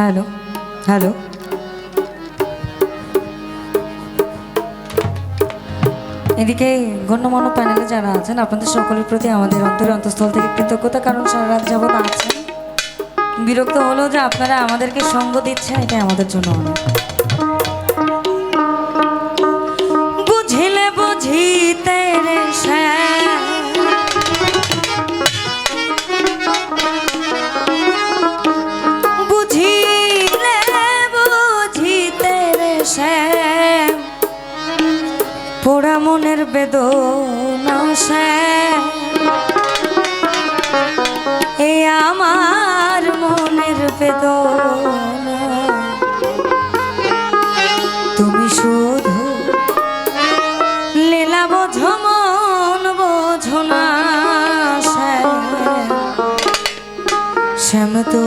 Hello hello এদিকে গণ্যমান্য প্যানেলে যারা আছেন, আপনাদের সকলের প্রতি আমাদের অন্তর অন্তঃস্থল থেকে কৃতজ্ঞতা, কারণ সারা রাত যাবৎ আছেন। বিরক্ত হলেও যে আপনারা আমাদেরকে সঙ্গ দিচ্ছেন, এটা আমাদের জন্য অনেক। মনের বেদ সে। আমার মনের বেদ তুমি শুধু লীলা বোঝ, মন বোঝ না শ্যাম তো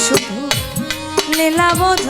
শুধু লীলাবোধ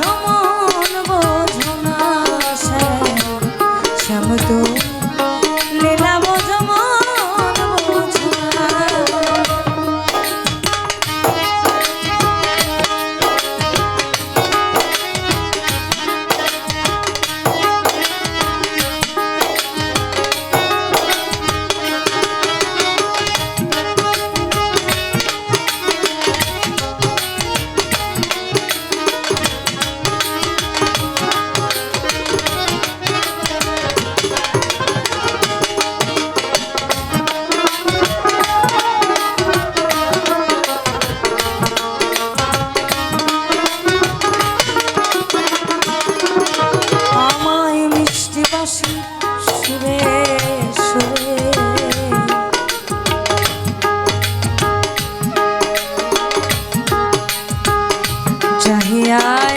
yeah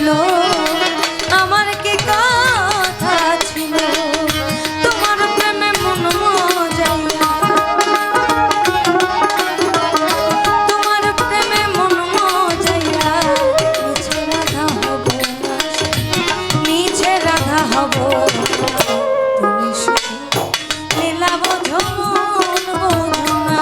ছিল, আমার কি কথা ছিল? তোমার প্রেমে মন মজাইয়া তোমার প্রেমে মন মজাইয়া মিছে রাধা হব মিছে রাধা হব তুমি শুধু লীলা বোঝো মন বোঝো না